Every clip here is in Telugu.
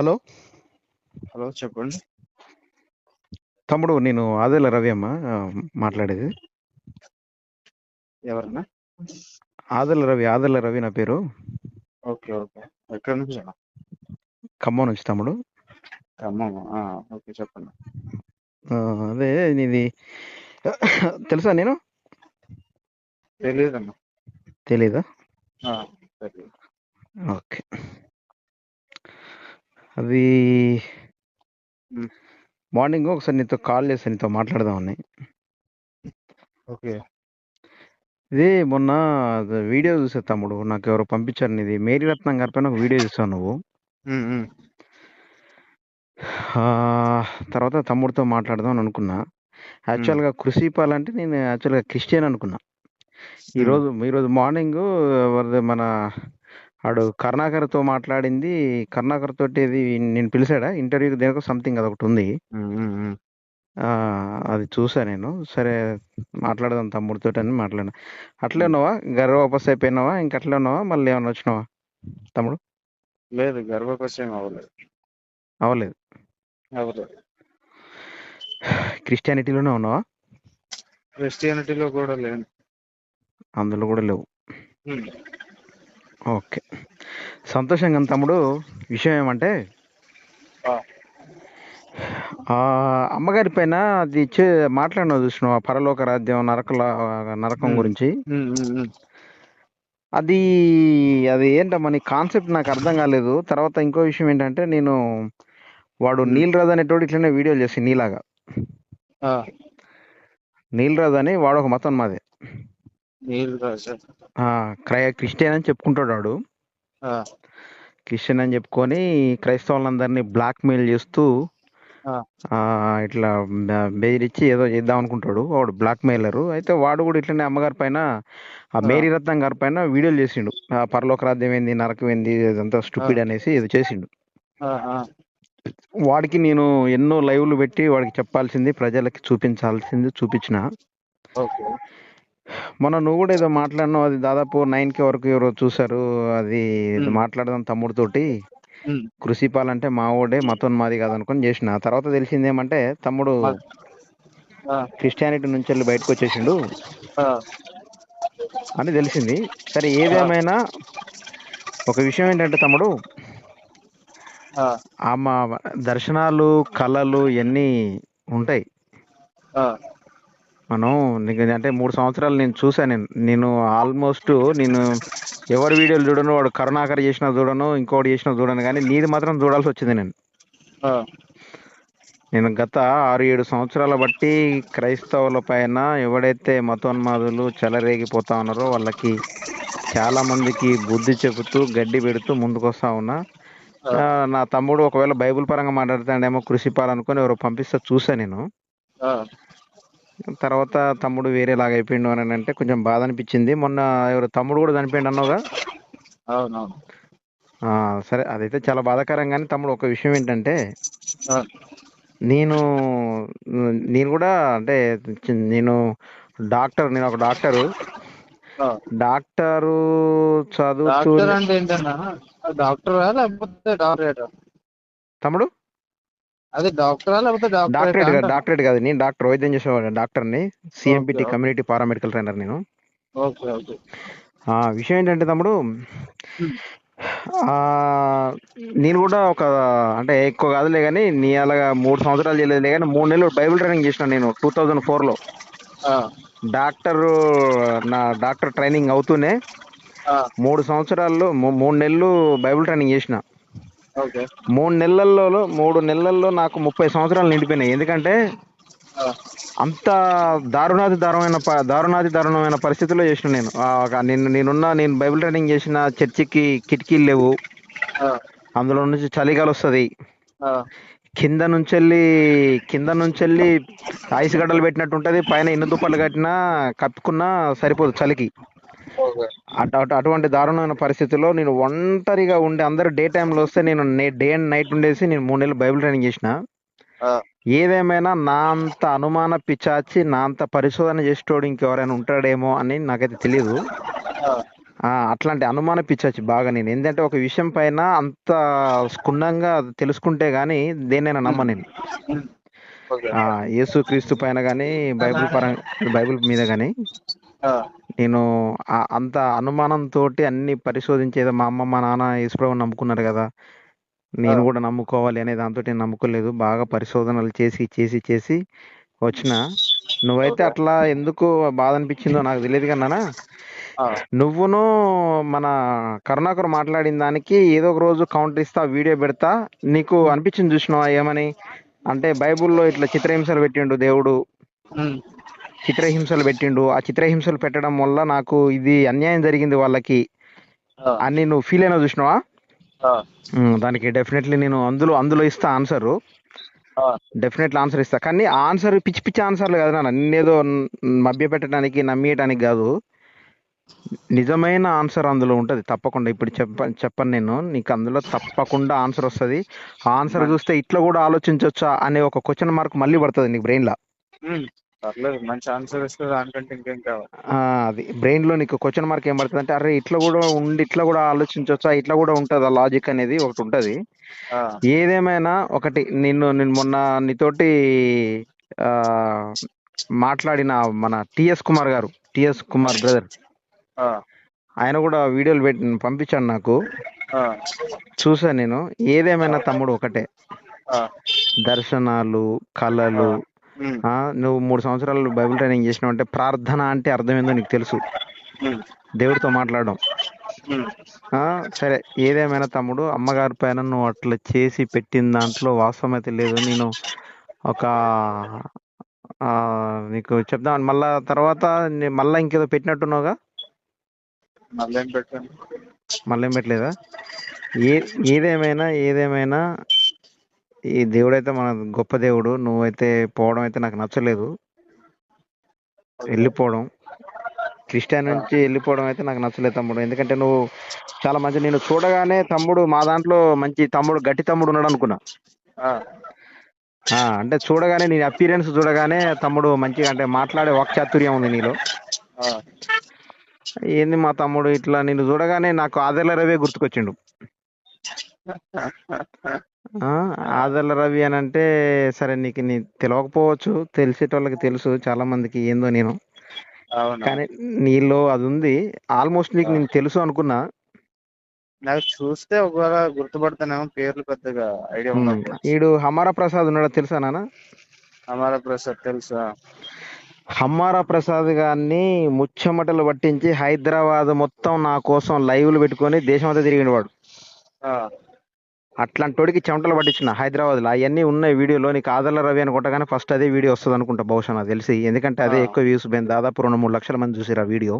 హలో. హలో చెప్పండి. తమ్ముడు నేను ఆదేల రవి అమ్మ మాట్లాడేది. ఎవరన్నా? ఆదల రవి ఆదల రవి నా పేరు. Okay okay. ఎక్కడి నుంచి అన్న? ఖమ్మం నుంచి తమ్ముడు. ఖమ్మం ఆ, ఓకే చెప్పండి. ఆ, అదే నీది తెలుసా నేను? తెలియదన్న తెలీదా? తెలియదు ఓకే. అది మ్. మార్నింగ్ ఒకసారి నీతో కాల్ చేసి నీతో మాట్లాడదామని. ఓకే. ఇది మొన్న వీడియో చూసే తమ్ముడు నాకు ఎవరో పంపించారు నీది. మేరీ రత్నం గారి పైన ఒక వీడియో చూసావు నువ్వు. తర్వాత తమ్ముడితో మాట్లాడదాం అని అనుకున్నా. యాక్చువల్గా కృషిపాల్ అంటే నేను యాక్చువల్గా క్రిస్టియన్ అనుకున్నా. ఈరోజు ఈరోజు మార్నింగ్ మన ఆడు కరుణాకర్తో మాట్లాడింది కరుణాకర్ తోటి ఇది నేను పిలిచాడా? ఇంటర్వ్యూకి దేనికో సంథింగ్ అది ఒకటి ఉంది. ఆ, అది చూసా నేను. సరే మాట్లాడదాం తమ్ముడితో అని మాట్లాడినా. అట్లే ఉన్నావా? గర్వపస్ అయిపోయినావా? ఇంక అట్లే ఉన్నావా? మళ్ళీ ఏమైనా వచ్చినావా? తమ్ముడు? లేదు గర్భపరిచయం అవ్వలేదు. అవ్వలేదు. అవ్వలేదు. క్రిస్టియానిటీలోనే ఉన్నావా? క్రిస్టియానిటీలో కూడా లేను. అందులో కూడా లేవు. Um, okay. సంతోషంగా తమ్ముడు విషయం ఏమంటే అమ్మగారి పైన అది మాట్లాడిన చూసినావు? ఆ పరలోక రాజ్యం నరకల నరకం. గురించి. అది అది ఏంటమ్మా నీ కాన్సెప్ట్ నాకు అర్థం కాలేదు. తర్వాత ఇంకో విషయం ఏంటంటే నేను వాడు మ్. నీల్ రాజు అనేటోడు ఇట్లనే వీడియో చేసి నీలాగా. ఆ, నీల్ రాజు అని వాడు ఒక మతం మాదే. నీళ్ళు రాజా. ఆ, క్రై క్రిస్టియన్ అని చెప్పుకుంటాడు వాడు. క్రిస్టియన్ అని చెప్పుకొని క్రైస్తవులందరినీ బ్లాక్ మెయిల్ చేస్తూ ఇట్లా బెదిరించి ఏదో చేద్దాం అనుకుంటాడు వాడు బ్లాక్ మెయిలరు అయితే వాడు కూడా ఇట్లనే అమ్మగారి పైన ఆ. మేరీ రత్నం గారి పైన వీడియోలు చేసిండు. ఆ పరలోక రాజ్యం ఏంది నరకం ఏంది ఇదంతా స్టూపిడ్ అనేసి ఇది చేసిండు. వాడికి నేను ఎన్నో లైవ్లు పెట్టి వాడికి చెప్పాల్సింది ప్రజలకి చూపించాల్సింది చూపించిన. ఓకే. మొన్న నువ్వు కూడా ఏదో మాట్లాడినావు అది దాదాపు నైన్కి వరకు ఎవరో చూసారు అది. మాట్లాడదాం తమ్ముడితోటి. ఉమ్, కృషిపాల్ అంటే మా ఓడే మతం మాది కాదనుకొని చేసిన. తర్వాత తెలిసింది ఏమంటే తమ్ముడు క్రిస్టియానిటీ నుంచి వెళ్ళి బయటకు వచ్చేసిండు. అని తెలిసింది. సరే ఏదేమైనా ఒక విషయం ఏంటంటే తమ్ముడు మా దర్శనాలు కళలు ఇవన్నీ ఉంటాయి? మనం నీకు అంటే మూడు సంవత్సరాలు నేను చూసాను నేను నేను ఆల్మోస్ట్ నేను ఎవరి వీడియోలు చూడను వాడు కరుణాకర్ చేసినా చూడను ఇంకోటి చేసినా చూడను కానీ నీది మాత్రం చూడాల్సి వచ్చింది నేను. నేను గత ఆరు ఏడు సంవత్సరాల బట్టి క్రైస్తవుల పైన ఎవడైతే మతోన్మాదులు చెలరేగిపోతా ఉన్నారో వాళ్ళకి చాలా మందికి బుద్ధి చెబుతూ గడ్డి పెడుతూ ముందుకు వస్తా ఉన్నా నా తమ్ముడు ఒకవేళ బైబిల్ పరంగా మాట్లాడుతాడేమో కృషిపాలనుకొని ఎవరో పంపిస్తే చూసా నేను. తర్వాత తమ్ముడు వేరేలాగా అయిపోయిండు అని అంటే కొంచెం బాధ అనిపించింది. మొన్న ఎవరు తమ్ముడు కూడా చనిపోయిండు అన్నావుగా? అవునవును. సరే అదైతే చాలా బాధాకరం కానీ తమ్ముడు ఒక విషయం ఏంటంటే నేను నేను కూడా అంటే నేను డాక్టర్ నేను ఒక డాక్టరు. డాక్టరు చదువుతూ డాక్టర్ అంటే ఏంటన్నా? డాక్టరా లేకపోతే డాక్టరేటా తమ్ముడు? అదే డాక్టరా లేకపోతే డాక్టరేట్ డాక్టరేటా కాదు డాక్టరేట్ కాదు. నేను డాక్టర్ వైద్యం చేసేవాడు డాక్టర్ని సిఎంపిటి. కమ్యూనిటీ పారామెడికల్ ట్రైనర్ నేను. Okay okay. ఆ విషయం ఏంటంటే తమ్ముడు ఆ నేను కూడా ఒక అంటే ఎక్కువ కాదులే కానీ నీ అలాగా మూడు సంవత్సరాలు చేయలేదులే కానీ మూడు నెలలు బైబిల్ ట్రైనింగ్ చేసిన నేను టూ థౌజండ్ ఫోర్లో. డాక్టర్ నా డాక్టర్ ట్రైనింగ్ అవుతూనే మూడు సంవత్సరాల్లో మూడు నెలలు బైబిల్ ట్రైనింగ్ చేసిన. మూడు నెలల్లో మూడు నెలల్లో నాకు ముప్పై సంవత్సరాలు నిండిపోయినాయి. ఎందుకంటే అంత దారుణాది దారుణమైన దారుణాది దారుణమైన పరిస్థితుల్లో చేసిన నేను. నేను నేనున్న నేను బైబిల్ ట్రైనింగ్ చేసిన చర్చికి కిటికీలు లేవు. అందులో నుంచి చలిగాలి వస్తుంది. కింద నుంచి వెళ్ళి కింద నుంచి వెళ్ళి ఐస్ గడ్డలు పెట్టినట్టు ఉంటుంది. పైన ఇన్ని దుప్పట్లు కట్టినా కప్పుకున్నా సరిపోదు చలికి. అటువంటి దారుణమైన పరిస్థితుల్లో నేను ఒంటరిగా ఉండి అందరూ డే టైంలో వస్తే నేను డే అండ్ నైట్ ఉండేసి నేను మూడు నెలలు బైబిల్ ట్రైనింగ్ చేసిన. ఏదేమైనా నా అంత అనుమాన పిచాచి నా అంత పరిశోధన చేసేటోడు ఇంకెవరైనా ఉంటాడేమో అని నాకైతే తెలియదు అట్లాంటి అనుమాన పిచ్చొచ్చి బాగా నేను. ఏంటంటే ఒక విషయం పైన అంత క్షుణ్ణంగా తెలుసుకుంటే గానీ దేన్నైనా నమ్మ నేను. యేసు క్రీస్తు పైన కానీ బైబిల్ పరంగా బైబిల్ మీద కానీ నేను అంత అనుమానంతో అన్ని పరిశోధించేది మా అమ్మ మా నాన్న యేసుప్రభు నమ్ముకున్నారు కదా. నేను. కూడా నమ్ముకోవాలి అనే దాంతో నేను నమ్ముకోలేదు. బాగా పరిశోధనలు చేసి చేసి చేసి వచ్చిన. నువ్వైతే ఓకే. అట్లా ఎందుకు బాధ అనిపించిందో నాకు తెలియదు కన్నా ఆ, నువ్వును మన కరుణాకర్ మాట్లాడిన దానికి ఏదో ఒక రోజు కౌంటర్ ఇస్తా వీడియో పెడతా. నీకు అనిపించింది చూసినావా ఏమని? అంటే బైబిల్లో ఇట్లా చిత్రహింసలు పెట్టిండు దేవుడు. చిత్రహింసలు పెట్టిండు. ఆ చిత్రహింసలు పెట్టడం వల్ల నాకు ఇది అన్యాయం జరిగింది వాళ్ళకి. అని నువ్వు ఫీల్ అయినా చూసినావా? దానికి డెఫినెట్లీ నేను అందులో అందులో ఇస్తా ఆన్సర్ డెఫినెట్లీ ఆన్సర్ ఇస్తా. కానీ ఆన్సర్ పిచ్చి పిచ్చి ఆన్సర్లు కాదు నాన్న. నిన్నేదో మభ్య పెట్టడానికి నమ్మేయడానికి కాదు. నిజమైన ఆన్సర్ అందులో ఉంటుంది. తప్పకుండా ఇప్పుడు చెప్ప చెప్పను నేను. నీకు అందులో తప్పకుండా ఆన్సర్ వస్తుంది. ఆన్సర్ చూస్తే ఇట్లా కూడా ఆలోచించవచ్చా అనే ఒక క్వశ్చన్ మార్క్ మళ్ళీ పడుతుంది నీకు బ్రెయిన్లో. పర్లేదు మంచి ఆన్సర్ ఇస్తే దానికంటే ఇంకేం కావాలి. అది బ్రెయిన్లో నీకు క్వశ్చన్ మార్క్ ఏం పడుతుంది అంటే అరే ఇట్లా కూడా ఉండి ఇట్లా కూడా ఆలోచించవచ్చా ఇట్లా కూడా ఉంటుంది ఆ లాజిక్ అనేది ఒకటి ఉంటుంది. ఏదేమైనా ఒకటి నిన్ను నేను మొన్న నీతోటి ఆ, మాట్లాడిన మన టిఎస్ కుమార్ గారు టిఎస్ కుమార్ బ్రదర్ ఆయన కూడా వీడియోలు పెట్టి పంపించాడు నాకు. చూసా నేను. ఏదేమైనా తమ్ముడు ఒకటే. దర్శనాలు కళలు నువ్వు మూడు సంవత్సరాలు బైబిల్ ట్రైనింగ్ చేసినావు అంటే ప్రార్థన అంటే అర్థం ఏందో నీకు తెలుసు. దేవుడితో మాట్లాడడం. సరే ఏదేమైనా తమ్ముడు అమ్మగారి పైన నువ్వు అట్లా చేసి పెట్టిన దాంట్లో వాస్తవం అయితే లేదు నేను ఒక నీకు చెప్దాం మళ్ళా తర్వాత మళ్ళా ఇంకేదో పెట్టినట్టున్నావుగా? మళ్ళీ పెట్టలేదా? ఏ ఏదేమైనా ఏదేమైనా ఈ దేవుడైతే మన గొప్ప దేవుడు. నువ్వైతే పోవడం అయితే నాకు నచ్చలేదు. వెళ్ళిపోవడం. క్రిస్టియన్ నుంచి వెళ్ళిపోవడం అయితే నాకు నచ్చలేదు తమ్ముడు. ఎందుకంటే నువ్వు చాలా మంచి నేను చూడగానే తమ్ముడు మా దాంట్లో మంచి తమ్ముడు గట్టి తమ్ముడు ఉన్నాడు అనుకున్నా. అంటే చూడగానే నీ అపీరెన్స్ చూడగానే తమ్ముడు మంచిగా అంటే మాట్లాడే వాక్చాతుర్యం ఉంది నీలో. ఏంది మా తమ్ముడు ఇట్లా? నిన్ను చూడగానే నాకు ఆదర్ల రవే గుర్తుకొచ్చిండు. ఆ, ఆదర్ల రవి అని అంటే సరే నీకు నీ తెలియకపోవచ్చు తెలిసేటోళ్ళకి తెలుసు చాలా మందికి ఏందో నేను. అవునా. కానీ నీలో అది ఉంది. ఆల్మోస్ట్ నీకు నేను తెలుసు అనుకున్నా. నాకు చూస్తే ఒకవేళ గుర్తుపడతానేమో పేర్లు పెద్దగా ఐడియా ఉండదు. ఈడు హమారా ప్రసాద్ ఉన్నాడో తెలుసా నాన్న? అమర ప్రసాద్ తెలుసా? హమ్మారా ప్రసాద్ గారిని ముచ్చమటలు పట్టించి హైదరాబాద్ మొత్తం నా కోసం లైవ్లు పెట్టుకొని దేశం అంతా తిరిగిన వాడు. ఆ, అట్లాంటోడికి చెమటలు పట్టించిన హైదరాబాద్లో. అవన్నీ ఉన్నాయి వీడియోలో. నీకు ఆదర్ల రవి అని కొట్టగానే ఫస్ట్ అదే వీడియో వస్తుంది అనుకుంటా బహుశా నాకు తెలిసి. ఎందుకంటే అదే. ఎక్కువ వ్యూస్ పోయింది దాదాపు రెండు మూడు లక్షల మంది చూసారు ఆ వీడియో.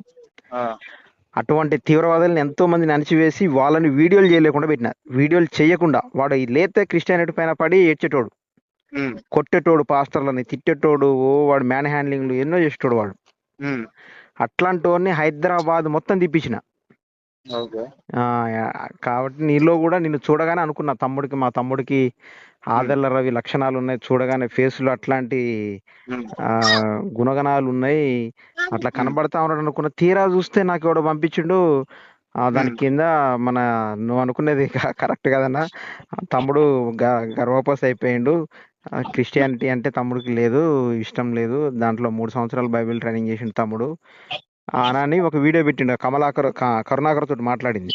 అటువంటి తీవ్రవాదులను ఎంతో మందిని అణిచివేసి వాళ్ళని వీడియోలు చేయలేకుండా పెట్టిన. వీడియోలు చేయకుండా వాడు ఈ లేతే క్రిస్టియానిటీ పైన పడి ఏడ్చేటోడు. కొట్టేటోడు పాస్టర్లని తిట్టేటోడు ఓ వాడు మ్యాన్ హ్యాండ్లింగ్లు ఎన్నో చేసేటోడు వాడు. అట్లాంటి హైదరాబాద్ మొత్తం తిప్పించిన. ఓకే. ఆ, కాబట్టి నీలో కూడా నిన్ను చూడగానే అనుకున్నా తమ్ముడికి మా తమ్ముడికి ఆదర్ల రవి లక్షణాలు ఉన్నాయి చూడగానే ఫేస్లో అట్లాంటి గుణగణాలు ఉన్నాయి అట్లా కనబడతా ఉన్నాడు అనుకున్న తీరా చూస్తే నాకు ఎవడో పంపించిండు. దాని. కింద మన నువ్వు అనుకునేది కరెక్ట్ కదన్నా? తమ్ముడు గ- గర్వపస్ అయిపోయిండు. క్రిస్టియానిటీ అంటే తమ్ముడికి లేదు ఇష్టం లేదు. దాంట్లో మూడు సంవత్సరాలు బైబిల్ ట్రైనింగ్ చేసిండు తమ్ముడు. అని ఒక వీడియో పెట్టిండు కమలాకర్ కరుణాకర్ తోటి మాట్లాడింది.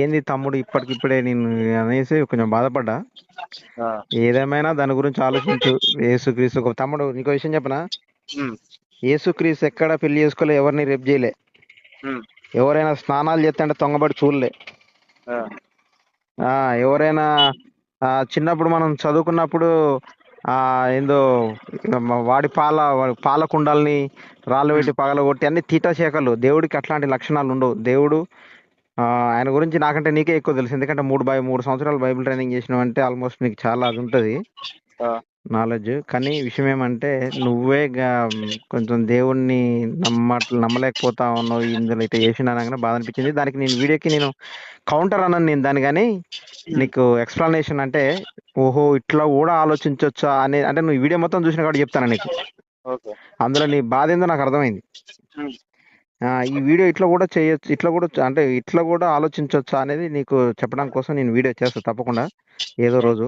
ఏంది తమ్ముడు ఇప్పటికిప్పుడే నేను అనేసి కొంచెం బాధపడ్డా. ఏదేమైనా దాని గురించి ఆలోచించు యేసుక్రీస్తు ఒక తమ్ముడు నీకు విషయం చెప్పనా? ఉమ్, యేసుక్రీస్తు ఎక్కడ పెళ్ళి చేసుకోలే ఎవరిని రేపు చేయలే. ఎవరైనా స్నానాలు చేస్తుంటే తొంగబడి చూడలే. ఎవరైనా చిన్నప్పుడు మనం చదువుకున్నప్పుడు ఏందో వాడి పాల వాడి పాల కుండల్ని రాళ్ళు పెట్టి పగలగొట్టి అన్ని తీటశాఖలు దేవుడికి అట్లాంటి లక్షణాలు ఉండవు. దేవుడు ఆ, ఆయన గురించి నాకంటే నీకే ఎక్కువ తెలుసు. ఎందుకంటే మూడు బై మూడు సంవత్సరాలు బైబిల్ ట్రైనింగ్ చేసినావు అంటే ఆల్మోస్ట్ నీకు చాలా అది ఉంటుంది. నాలెడ్జ్ కానీ విషయం ఏమంటే నువ్వే కొంచెం దేవుణ్ణి నమ్మ నమ్మలేకపోతా ఉన్నావు ఇందులో ఇట్లా చేసిన అనగానే బాధ అనిపించింది. దానికి నేను వీడియోకి నేను కౌంటర్ అన్నాను నేను దాని కానీ నీకు ఎక్స్ప్లెనేషన్ అంటే ఓహో ఇట్లా కూడా ఆలోచించవచ్చా అనే అంటే నువ్వు వీడియో మొత్తం చూసిన కాబట్టి చెప్తాను నీకు. అందులో నీ బాధ ఏందో నాకు అర్థమైంది. ఆ, ఈ వీడియో ఇట్లా కూడా చేయొచ్చు ఇట్లా కూడా అంటే ఇట్లా కూడా ఆలోచించవచ్చా అనేది నీకు చెప్పడం కోసం నేను వీడియో చేస్తాను తప్పకుండా ఏదో రోజు.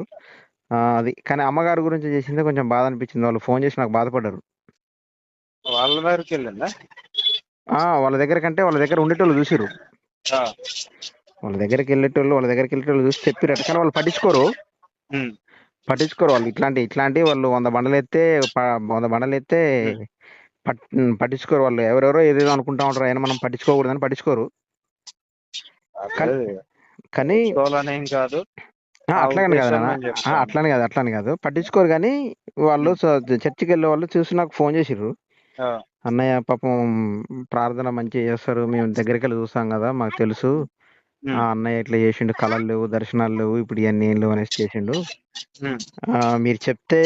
ఆ, అది. కానీ అమ్మగారి గురించి చేసిందే కొంచెం బాధ అనిపించింది వాళ్ళు ఫోన్ చేసి నాకు బాధపడ్డారు. వాళ్ళ దగ్గరికి వెళ్ళిందా? ఆ, వాళ్ళ దగ్గర కంటే వాళ్ళ దగ్గర ఉండేటోళ్ళు చూసిరు ఆ. వాళ్ళ దగ్గరికి వెళ్ళేటోళ్ళు వాళ్ళ దగ్గరికి వెళ్ళేటోళ్ళు చూసి చెప్పిరట కానీ వాళ్ళు పట్టించుకోరు. పట్టించుకోరు వాళ్ళు. ఇట్లాంటి ఇట్లాంటి వాళ్ళు వంద బండలు ఎత్తే ప- వంద బండలు ఎత్తే ఉమ్. పట్ పట్టించుకోరు వాళ్ళు. ఎవరెవరో ఏదేదో అనుకుంటా ఉంటారు. అయినా మనం పట్టించుకోకూడదని పట్టించుకోరు. కానీ అదే కానీ కాదు. అట్లాగని కాదు ఉద్దేశం నాన్న నేను ఆ, చెప్తాను. అట్లాని కాదు అట్లాని కాదు పట్టించుకోరు కానీ వాళ్ళు చర్చికి వెళ్ళే వాళ్ళు చూసి నాకు ఫోన్ చేసిర్రు ఆ. అన్నయ్య పాపం ప్రార్థన మంచిగా చేస్తారు మేము దగ్గరికి వెళ్ళి చూస్తాం కదా మాకు తెలుసు ఉమ్. ఆ అన్నయ్య ఇట్లా చేసిండు కళలు లేవు దర్శనాలు లేవు ఇప్పుడు ఇవన్నీ ఏం లేవు అనేసి చేసిండు ఉమ్. ఆ, మీరు చెప్తే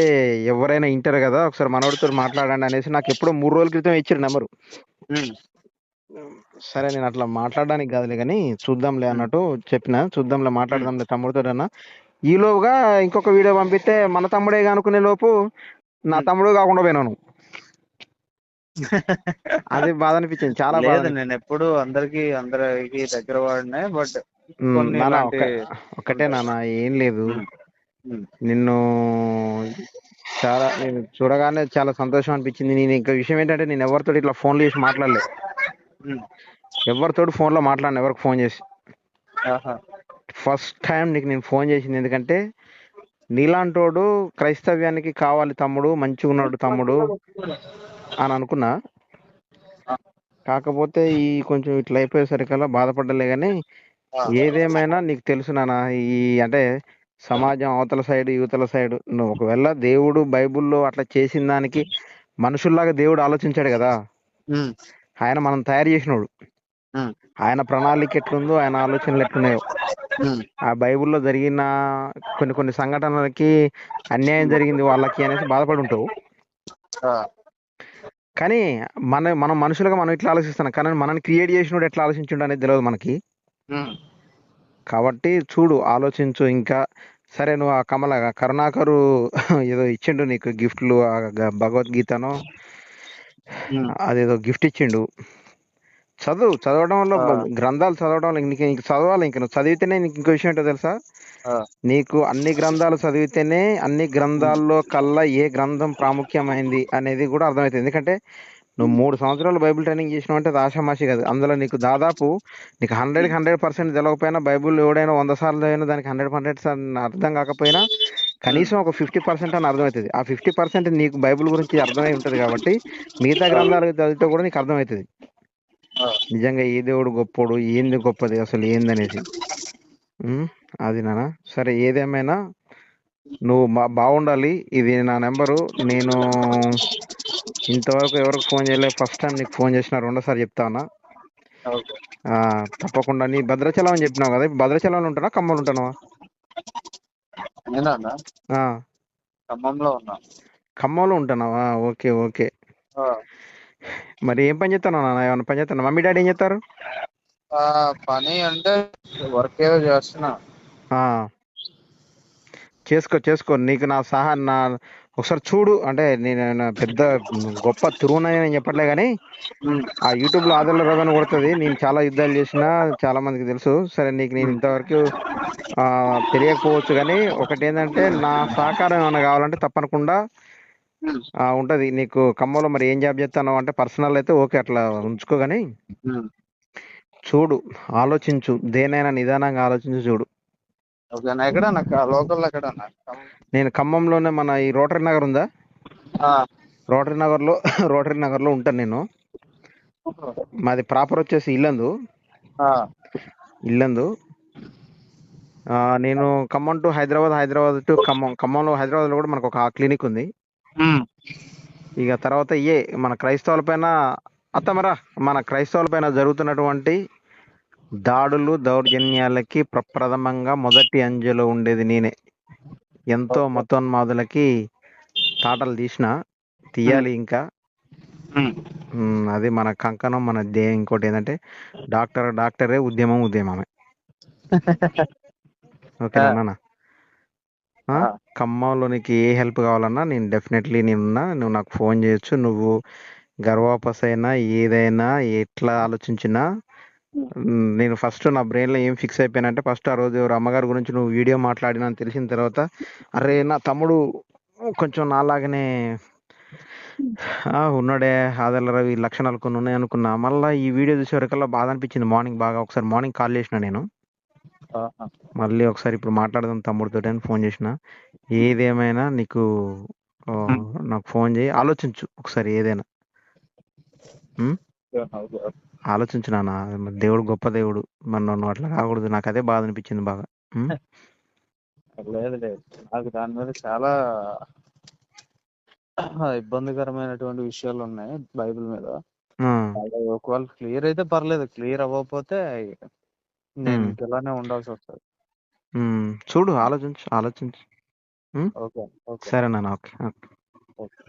ఎవరైనా వింటారు కదా ఒకసారి మనోడితో మాట్లాడండి అనేసి నాకు ఎప్పుడో మూడు రోజుల క్రితం ఇచ్చారు నెంబరు ఉమ్. సరే నేను అట్లా మాట్లాడడానికి కాదులే కానీ చూద్దాంలే. అన్నట్టు చెప్పిన చూద్దాంలే. మాట్లాడదాంలే తమ్ముడితో అన్న ఈలోపుగా ఇంకొక వీడియో పంపిస్తే మన తమ్ముడే అనుకునే లోపు నా. తమ్ముడు కాకుండా పోయినాను అది బాధ అనిపించింది చాలా బాధ లేదు అనిపించింది నేను ఎప్పుడు అందరికి అందరికి దగ్గర వాడినే బట్ కొన్ని నాన్న ఇలాంటి ఒక ఒకటే ఉంటాయి నాన్న ఏం లేదు. నిన్ను చాలా నేను చూడగానే చాలా సంతోషం అనిపించింది నేను ఇంకా విషయం ఏంటంటే నేను ఎవరితో ఇట్లా ఫోన్లు చేసి మాట్లాడలే ఉమ్. ఎవరితోటి ఫోన్లో మాట్లాడిన ఎవరికి ఫోన్ చేసి. ఫస్ట్ టైం నీకు నేను ఫోన్ చేసింది ఎందుకంటే నీలాంటోడు క్రైస్తవ్యానికి కావాలి తమ్ముడు మంచిగా ఉన్నాడు తమ్ముడు అని అనుకున్నా. కాకపోతే ఈ కొంచెం ఇట్లా అయిపోయేసరికల్లా బాధపడ్డలే కానీ. ఏదేమైనా నీకు తెలుసు నాన్న ఈ అంటే సమాజం అవతల సైడ్ యువతల సైడ్ నువ్వు ఒకవేళ దేవుడు బైబిల్లో అట్లా చేసిన దానికి మనుషుల్లాగా దేవుడు ఆలోచించాడు కదా. ఆయన మనం తయారు చేసినోడు. ఆయన ప్రణాళిక ఎట్లుందో ఆయన ఆలోచనలు ఎట్లున్నాయో. ఆ బైబిల్లో జరిగిన కొన్ని కొన్ని సంఘటనలకి అన్యాయం జరిగింది వాళ్ళకి అనేసి బాధపడి ఉంటావు. కానీ మన మనం మనుషులుగా మనం ఇట్లా ఆలోచిస్తున్నాం కానీ మనని క్రియేట్ చేసినోడు ఎట్లా ఆలోచించుండు అనేది తెలియదు మనకి. కాబట్టి చూడు ఆలోచించు ఇంకా సరే నువ్వు ఆ కమల కరుణాకరు ఏదో ఇచ్చిండు నీకు గిఫ్ట్లు భగవద్గీతను. అదేదో గిఫ్ట్ ఇచ్చిండు. చదువు చదవడం వల్ల గ్రంథాలు చదవడం వల్ల నీకు నీకు చదవాలి ఇంక. నువ్వు చదివితేనే నీకు ఇంకో విషయం ఏంటో తెలుసా. నీకు అన్ని గ్రంథాలు చదివితేనే అన్ని గ్రంథాల్లో కల్లా ఏ గ్రంథం ప్రాముఖ్యమైంది అనేది కూడా అర్థమవుతుంది ఎందుకంటే నువ్వు మూడు సంవత్సరాలు బైబిల్ ట్రైనింగ్ చేసినావు అంటే అది ఆషామాషి కాదు. అందులో నీకు దాదాపు నీకు హండ్రెడ్కి హండ్రెడ్ పర్సెంట్ తెలవకపోయినా బైబిల్ ఎవడైనా వంద సార్లు చదివినా దానికి హండ్రెడ్ హండ్రెడ్ అర్థం కాకపోయినా కనీసం ఒక ఫిఫ్టీ పర్సెంట్ అని అర్థమవుతుంది. ఆ ఫిఫ్టీ పర్సెంట్ నీకు బైబిల్ గురించి అర్థమై ఉంటుంది కాబట్టి మిగతా గ్రంథాలు చదివితే కూడా నీకు అర్థమవుతుంది. నిజంగా ఏ దేవుడు గొప్పోడు? ఏంది గొప్పది? అసలు ఏందనేసి. అది నాన్న. సరే ఏదేమైనా నువ్వు బాగుండాలి. ఇది నా నెంబరు. నేను ఇంతవరకు ఎవరికి ఫోన్ చేయలేదు ఫస్ట్ టైం నీకు ఫోన్ చేసిన రెండోసారి చెప్తానా తప్పకుండా నీ భద్రాచలం అని చెప్పినావు కదా. భద్రాచలంలో ఉంటానా ఖమ్మంలో ఉంటానా నేనా ఖమ్మంలో ఉన్నా. ఖమ్మంలో ఉంటున్నావా ఓకే ఓకే. మరి ఏం పని చేస్తాను నాన్న? ఏమైనా పని చేస్తాను మమ్మీ డాడీ ఏం చేస్తారు? ఆ, పని అంటే వర్క్ ఏదో చేస్తున్నా. చేసుకో చేసుకో. నీకు నా సహా నా ఒకసారి చూడు. అంటే నేను పెద్ద గొప్ప తిరుగునని నేను చెప్పట్లే కానీ ఆ యూట్యూబ్లో ఆదరణ రోగాన్ని కొడుతుంది. నేను చాలా యుద్ధాలు చేసిన చాలా మందికి తెలుసు. సరే నీకు నేను ఇంతవరకు తెలియకపోవచ్చు కానీ ఒకటి ఏంటంటే నా సహకారం ఏమైనా కావాలంటే తప్పనకుండా ఉంటది. నీకు ఖమ్మంలో మరి ఏం జాబ్ చేస్తాను అంటే పర్సనల్ అయితే ఓకే అట్లా ఉంచుకో కానీ చూడు. ఆలోచించు. దేనైనా నిదానంగా ఆలోచించి చూడు. ఓకే లోకల్ నేను ఖమ్మంలోనే మన ఈ రోటరీ నగర్ ఉందా. రోటరీ నగర్లో రోటరీ నగర్లో ఉంటాను నేను. మాది ప్రాపర్ వచ్చేసి ఇల్లందు. ఇల్లందు. నేను ఖమ్మం టు హైదరాబాద్ హైదరాబాద్ టు ఖమ్మం. ఖమ్మంలో హైదరాబాద్లో కూడా మనకు ఒక క్లినిక్ ఉంది. ఇక తర్వాత ఇయే మన క్రైస్తవుల పైన అత్తమరా మన క్రైస్తవుల పైన జరుగుతున్నటువంటి దాడులు దౌర్జన్యాలకి ప్రప్రథమంగా మొదటి అంజలో ఉండేది నేనే. ఎంతో మతోన్మాదులకి తాటలు తీసిన తీయాలి ఇంకా. అది మన కంకణం మన ధ్యేయం ఇంకోటి ఏంటంటే డాక్టర్ డాక్టరే ఉద్యమం ఉద్యమమే. ఆ? ఆ. ఖమ్మంలో నీకు ఏ హెల్ప్ కావాలన్నా నేను డెఫినెట్లీ నేనున్నా నువ్వు నాకు ఫోన్ చేయొచ్చు నువ్వు గర్వాపస్ అయినా ఏదైనా ఎట్లా ఆలోచించినా నేను ఫస్ట్ నా బ్రెయిన్లో ఏం ఫిక్స్ అయిపోయానంటే ఫస్ట్ ఆ రోజు ఎవరు అమ్మగారి గురించి నువ్వు వీడియో మాట్లాడినా అని తెలిసిన తర్వాత అరే నా తమ్ముడు కొంచెం నాలాగనే ఉన్నాడే ఆదర్ల రవి లక్షణాలు కొన్ని ఉన్నాయి అనుకున్నా. మళ్ళీ ఈ వీడియో చూసేవరకల్లా బాధ అనిపించింది. మార్నింగ్ బాగా ఒకసారి మార్నింగ్ కాల్ చేసిన నేను. మళ్ళీ ఒకసారి ఇప్పుడు మాట్లాడదాం తమ్ముడితో అని ఫోన్ చేసిన. ఏదేమైనా నీకు నాకు ఫోన్ చేయి. ఆలోచించు ఒకసారి ఏదైనా? ఆలోచించు నాన్న దేవుడు గొప్ప దేవుడు. మన నువ్వు అట్లా కాకూడదు. నాకు అదే బాధ అనిపించింది బాగా. ఉమ్? లేదు లేదు. నాకు దాని మీద చాలా ఇబ్బందికరమైనటువంటి విషయాలు ఉన్నాయి బైబిల్ మీద. ఆ, అది ఒకవేళ క్లియర్ అయితే పర్లేదు. క్లియర్ అవ్వకపోతే నేను మ్. ఇంకెలానే ఉండాల్సి వస్తుంది. ఉమ్, చూడు ఆలోచించు ఆలోచించు. Okay okay. సరే నాన్న ఓకే. ఓకే.